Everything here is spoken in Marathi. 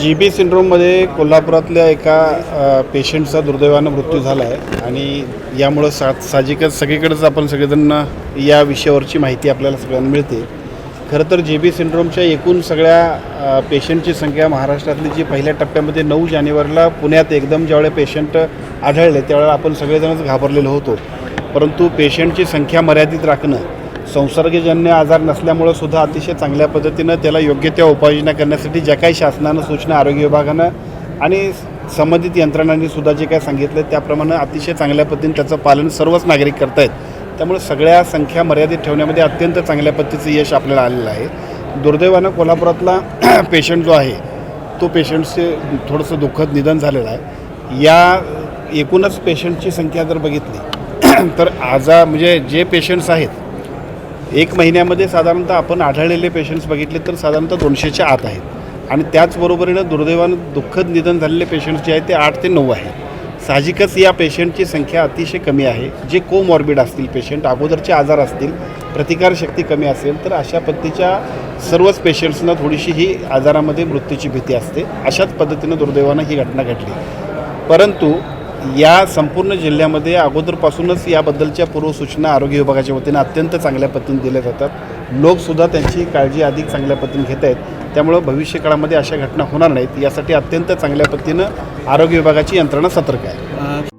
जी बी सिंड्रोममध्ये कोल्हापुरातल्या एका पेशंटचा दुर्दैवानं मृत्यू झाला आहे आणि यामुळं सा साहजिकच सगळीकडेच आपण सगळेजण या विषयावरची माहिती आपल्याला सगळ्यांना मिळते. खरं तर जे बी सिंड्रोमच्या एकूण सगळ्या पेशंटची संख्या महाराष्ट्रातली जी पहिल्या टप्प्यामध्ये नऊ जानेवारीला पुण्यात एकदम ज्यावेळेला पेशंट आढळले त्यावेळेला आपण सगळेजणच घाबरलेलो होतो. परंतु पेशंटची संख्या मर्यादित राखणं संसर्गजन्य आजार नसल्यामुळं सुद्धा अतिशय चांगल्या पद्धतीनं त्याला योग्य त्या उपाययोजना करण्यासाठी ज्या काही शासनानं सूचना आरोग्य विभागानं आणि संबंधित यंत्रणांनी सुद्धा जे काय सांगितलं त्याप्रमाणे अतिशय चांगल्या पद्धतीने त्याचं पालन सर्वच नागरिक करत आहेत त्यामुळे सगळ्या संख्या मर्यादित ठेवण्यामध्ये अत्यंत चांगल्या पद्धतीचं यश आपल्याला आलेलं आहे. दुर्दैवानं कोल्हापुरातला पेशंट जो आहे तो पेशंटचे थोडंसं दुःखद निधन झालेलं आहे. या एकूणच पेशंटची संख्या जर बघितली तर आजा म्हणजे जे पेशंट्स आहेत एक महिन्यामध्ये साधारणतः आपण आढळलेले पेशंट्स बघितले तर साधारणतः दोनशेच्या आत आहेत. आणि त्याचबरोबरीनं दुर्दैवानं दुःखद निधन झालेले पेशंट्स जे आहेत ते आठ ते नऊ आहेत. साहजिकच या पेशंटची संख्या अतिशय कमी आहे. जे कोमॉर्बिड असतील पेशंट अगोदरचे आजार असतील प्रतिकारशक्ती कमी असेल तर अशा पद्धतीच्या सर्वच पेशंट्सना थोडीशी ही आजारामध्ये मृत्यूची भीती असते. अशाच पद्धतीनं दुर्दैवानं ही घटना घडली. परंतु या संपूर्ण जिल्ह्यामध्ये अगोदरपासूनच याबद्दलच्या पूर्वसूचना आरोग्य विभागाच्या वतीनं अत्यंत चांगल्या पद्धतीने दिल्या जातात. लोकसुद्धा त्यांची काळजी अधिक चांगल्या पद्धतीने घेत आहेत. त्यामुळं भविष्यकाळामध्ये अशा घटना होणार नाहीत. यासाठी अत्यंत चांगल्या पद्धतीनं आरोग्य विभागाची यंत्रणा सतर्क आहे.